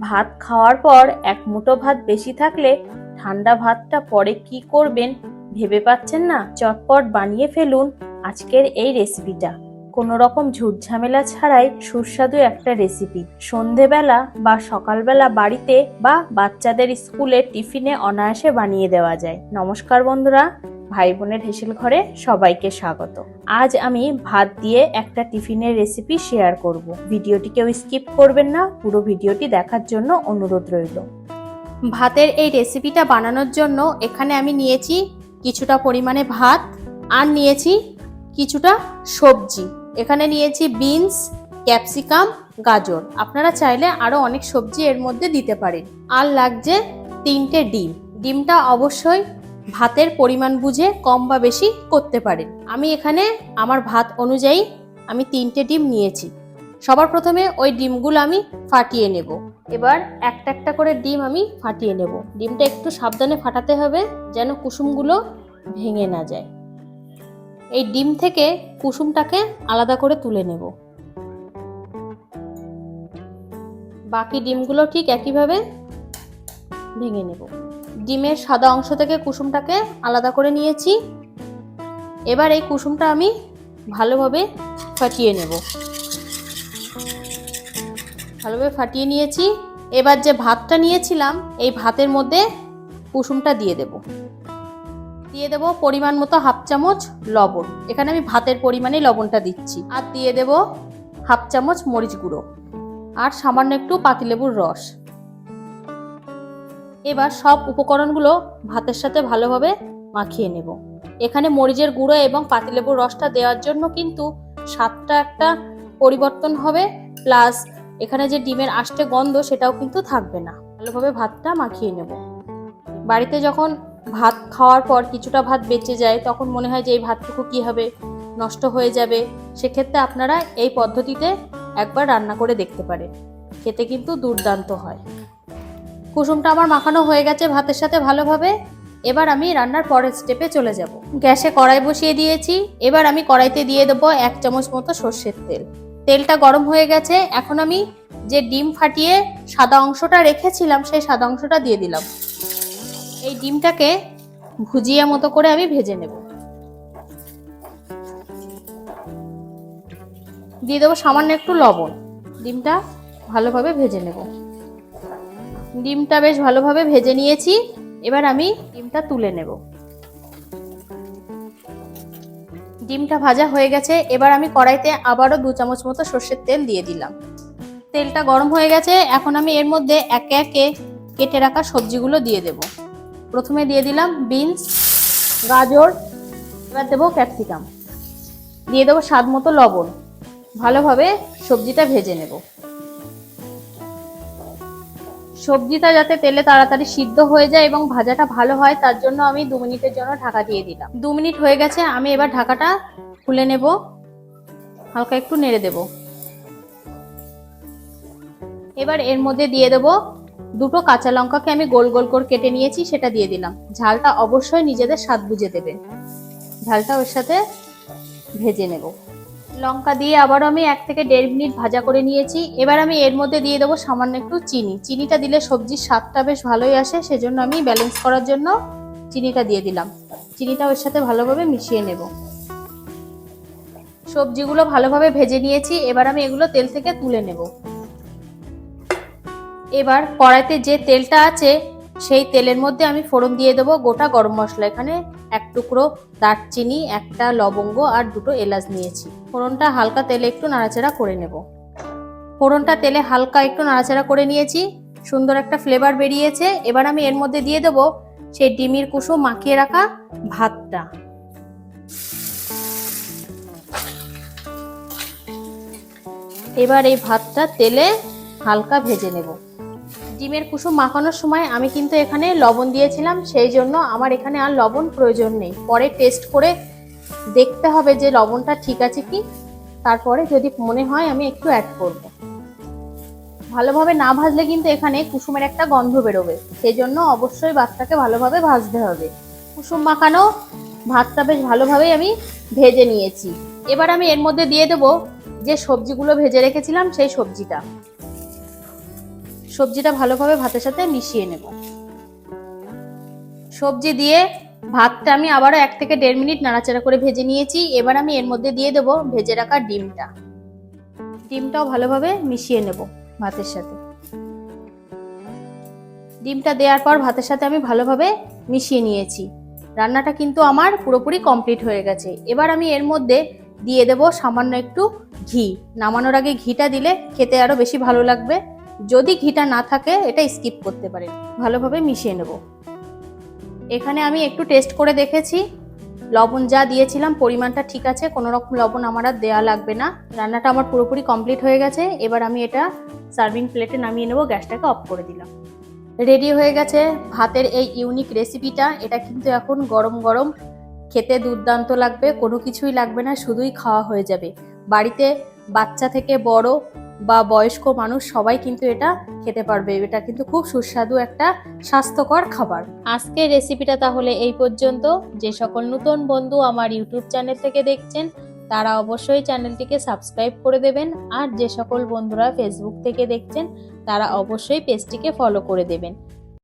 ভাত খাওয়ার পর এক মুঠো ভাত বেশি থাকলে ঠান্ডা ভাতটা পরে কি করবেন ভেবে পাচ্ছেন না? চটপট বানিয়ে ফেলুন আজকের এই রেসিপিটা কোনো রকম ঝুট ঝামেলা ছাড়াই সুস্বাদু একটা রেসিপি সন্ধেবেলা বা সকালবেলা বাড়িতে বা বাচ্চাদের স্কুলে টিফিনে অনায়াসে বানিয়ে দেওয়া যায়। নমস্কার বন্ধুরা, ভাই বোনের হেসেল ঘরে সবাইকে স্বাগত। আজ আমি ভাত দিয়ে একটা টিফিনের রেসিপি শেয়ার করব। ভিডিওটি কেউ স্কিপ করবেন না, পুরো ভিডিওটি দেখার জন্য অনুরোধ রইল। ভাতের এই রেসিপিটা বানানোর জন্য এখানে আমি নিয়েছি কিছুটা পরিমাণে ভাত আর নিয়েছি কিছুটা সবজি। এখানে নিয়েছি বিনস ক্যাপসিকাম গাজর। আপনারা চাইলে আরও অনেক সবজি এর মধ্যে দিতে পারেন। আর লাগছে তিনটে ডিম। ডিমটা অবশ্যই ভাতের পরিমাণ বুঝে কম বা বেশি করতে পারেন। আমি এখানে আমার ভাত অনুযায়ী আমি তিনটে ডিম নিয়েছি। সবার প্রথমে ওই ডিমগুলো আমি ফাটিয়ে নেব। এবার একটা একটা করে ডিম আমি ফাটিয়ে নেব। ডিমটা একটু সাবধানে ফাটাতে হবে যেন কুসুমগুলো ভেঙে না যায়। এই ডিম থেকে কুসুমটাকে আলাদা করে তুলে নেব। বাকি ডিমগুলো ঠিক একইভাবে ভেঙে নেব। ডিমের সাদা অংশ থেকে কুসুমটাকে আলাদা করে নিয়েছি। এবার এই কুসুমটা আমি ভালোভাবে ফাটিয়ে নেব। ভালোভাবে ফাটিয়ে নিয়েছি। এবার যে ভাতটা নিয়েছিলাম, এই ভাতের মধ্যে কুসুমটা দিয়ে দেব। দিয়ে দেব পরিমাণ মতো হাফ চামচ লবণ। এখানে আমি ভাতের পরিমাণে লবণটা দিচ্ছি। আর দিয়ে দেব হাফ চামচ মরিচ গুঁড়ো। আর সামান্য একটু পাতিলেবুর রস। এবার সব উপকরণগুলো ভাতের সাথে ভালোভাবে মাখিয়ে নেব। এখানে মরিচের গুঁড়ো এবং পাতিলেবুর রসটা দেওয়ার জন্য কিন্তু স্বাদটা একটা পরিবর্তন হবে, প্লাস এখানে যে ডিমের আষ্টে গন্ধ সেটাও কিন্তু থাকবে না। ভালোভাবে ভাতটা মাখিয়ে নেব। বাড়িতে যখন ভাত খাওয়ার পর কিছুটা ভাত বেঁচে যায়, তখন মনে হয় যে এই ভাতটুকু কী হবে, নষ্ট হয়ে যাবে। সেক্ষেত্রে আপনারা এই পদ্ধতিতে একবার রান্না করে দেখতে পারেন। খেতে কিন্তু দুর্দান্ত হয়। কুসুমটা আমার মাখানো হয়ে গেছে ভাতের সাথে ভালোভাবে। এবার আমি রান্নার পরের স্টেপে চলে যাব। গ্যাসে কড়াই বসিয়ে দিয়েছি। এবার আমি কড়াইতে দিয়ে দেবো এক চামচ মতো সর্ষের তেল। তেলটা গরম হয়ে গেছে। এখন আমি যে ডিম ফাটিয়ে সাদা অংশটা রেখেছিলাম, সেই সাদা অংশটা দিয়ে দিলাম। এই ডিমটাকে ভুজিয়া মতো করে আমি ভেজে নেব। দিয়ে দেবো সামান্য একটু লবণ। ডিমটা ভালোভাবে ভেজে নেব। ডিমটা বেশ ভালোভাবে ভেজে নিয়েছি। এবার আমি ডিমটা তুলে নেব। ডিমটা ভাজা হয়ে গেছে। এবার আমি কড়াইতে আবারও দু চামচ মতো সর্ষের তেল দিয়ে দিলাম। তেলটা গরম হয়ে গেছে। এখন আমি এর মধ্যে একে একে কেটে রাখা সবজিগুলো দিয়ে দেব। প্রথমে দিয়ে দিলাম বিনস, গাজর, এবার দেবো ক্যাপসিকাম। দিয়ে দেবো স্বাদ মতো লবণ। ভালোভাবে সবজিটা ভেজে নেব। সবজিটা যাতে তেলে তাড়াতাড়ি সিদ্ধ হয়ে যায় এবং ভাজাটা ভালো হয়, তার জন্য আমি দু মিনিটের জন্য ঢাকা দিয়ে দিলাম। দু মিনিট হয়ে গেছে, আমি এবার ঢাকাটা খুলে নেব। হালকা একটু নেড়ে দেব। এবার এর মধ্যে দিয়ে দেব দুটো কাঁচা লঙ্কাকে আমি গোল গোল করে কেটে নিয়েছি, সেটা দিয়ে দিলাম। ঝালটা অবশ্যই নিজেদের স্বাদ বুঝে দেবে। ঝালটা ওর সাথে ভেজে নেব। লঙ্কা দিয়ে আবারও আমি এক থেকে দেড় মিনিট ভাজা করে নিয়েছি। এবার আমি এর মধ্যে দিয়ে দেবো সামান্য একটু চিনি। চিনিটা দিলে সবজির স্বাদটা বেশ ভালোই আসে, সেজন্য আমি ব্যালেন্স করার জন্য চিনিটা দিয়ে দিলাম। চিনিটা ওর সাথে ভালোভাবে মিশিয়ে নেব। সবজিগুলো ভালোভাবে ভেজে নিয়েছি, এবার আমি এগুলো তেল থেকে তুলে নেব। এবার কড়াইতে যে তেলটা আছে, সেই তেলের মধ্যে আমি ফোড়ন দিয়ে দেবো গোটা গরম মশলা। এখানে এক টুকরো দারচিনি, একটা লবঙ্গ আর দুটো এলাচ নিয়েছি। ফোড়নটা হালকা তেলে একটু নাড়াচাড়া করে নেব। ফোড়নটা তেলে হালকা একটু নাড়াচাড়া করে নিয়েছি। সুন্দর একটা ফ্লেভার বেরিয়েছে। এবার আমি এর মধ্যে দিয়ে দেবো সেই ডিমির কুসুম মাখিয়ে রাখা ভাতটা। এবার এই ভাতটা তেলে হালকা ভেজে নেব। ডিমের কুসুম মাখানোর সময় আমি কিন্তু এখানে লবণ দিয়েছিলাম, সেই জন্য আমার এখানে আর লবণ প্রয়োজন নেই। পরে টেস্ট করে দেখতে হবে যে লবণটা ঠিক আছে কি। তারপরে যদি মনে হয় আমি একটু অ্যাড করব। ভালোভাবে না ভাজলে কিন্তু এখানে কুসুমের একটা গন্ধ বেরোবে। সেই জন্য অবশ্যই ভাতটাকে ভালোভাবে ভাজতে হবে। কুসুম মাখানো ভাতটা বেশ ভালোভাবেই আমি ভেজে নিয়েছি। এবার আমি এর মধ্যে দিয়ে দেবো যে সবজিগুলো ভেজে রেখেছিলাম সেই সবজিটা। সবজিটা ভালোভাবে ভাতের সাথে মিশিয়ে নেব। সবজি দিয়ে ভাতটা আমি আবারও এক থেকে দেড় মিনিট নাড়াচাড়া করে ভেজে নিয়েছি। এবার আমি এর মধ্যে দিয়ে দেব ভেজে রাখা ডিমটা। ডিমটাও ভালোভাবে মিশিয়ে নেব ভাতের সাথে। ডিমটা দেওয়ার পর ভাতের সাথে আমি ভালোভাবে মিশিয়ে নিয়েছি। রান্নাটা কিন্তু আমার পুরোপুরি কমপ্লিট হয়ে গেছে। এবার আমি এর মধ্যে দিয়ে দেব সামান্য একটু ঘি। নামানোর আগে ঘিটা দিলে খেতে আরও বেশি ভালো লাগবে। যদি ঘিটা না থাকে, এটা স্কিপ করতে পারেন। ভালোভাবে মিশিয়ে নেব। এখানে আমি একটু টেস্ট করে দেখেছি। লবণ যা দিয়েছিলাম, পরিমাণটা ঠিক আছে কোনো রকম লবণ আমার আর দেওয়া লাগবে না। রান্নাটা আমার পুরোপুরি কমপ্লিট হয়ে গেছে। এবার আমি এটা সার্ভিং প্লেটে নামিয়ে নেব, গ্যাসটাকে অফ করে দিলাম। রেডি হয়ে গেছে ভাতের এই ইউনিক রেসিপিটা এটা কিন্তু এখন গরম গরম, খেতে দুর্দান্ত লাগবে, কোনো কিছুই লাগবে না, শুধুই খাওয়া হয়ে যাবে। বাড়িতে বাচ্চা থেকে বড় বা বয়স্ক মানুষ সবাই কিন্তু এটা খেতে পারবে। এটা কিন্তু খুব সুস্বাদু একটা স্বাস্থ্যকর খাবার। আজকের রেসিপিটা তাহলে এই পর্যন্ত। যে সকল নতুন বন্ধু আমার ইউটিউব চ্যানেল থেকে দেখছেন, তারা অবশ্যই চ্যানেলটিকে সাবস্ক্রাইব করে দেবেন। আর যে সকল বন্ধুরা ফেসবুক থেকে দেখছেন, তারা অবশ্যই পেজটিকে ফলো করে দেবেন।